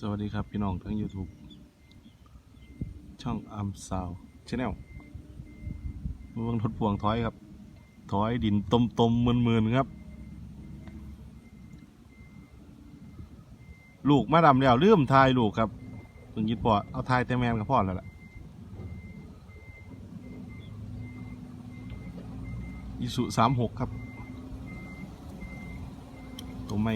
สวัสดีครับพี่น้องทั้ง YouTube ช่องอัมซาวชาแนลเมืองทดพวงถอยครับ ถอยดินตมตมๆมือนๆครับ ลูกมาดำแล้วลืมทายลูกครับถึงยิดปอเอาทายแต่แมนกับพ่อแล้วล่ะยิสุสามหกครับ ตัวไม่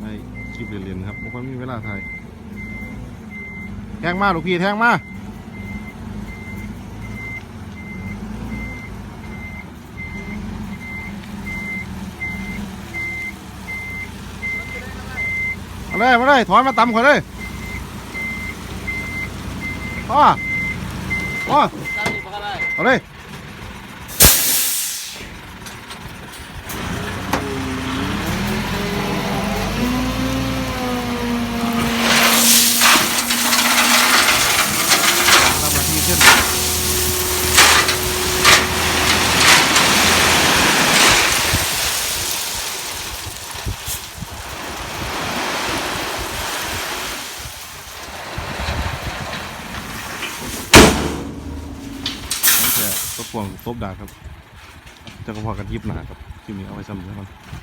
ไม่ค ลิปเรียนๆครับบางคนมีเวลาถ่ายแทงมาลูกพี่แทงมามาเลยมาเลยถอยมาตำคนเลยพ่อพ่อเอาเลยทำมาที่ขึ้นนั่นแค่ตัวปวงตบดาครับจะก็พอกันยิบหนาครับคลิปนี้เอาไว้ซ้ำแล้วกัน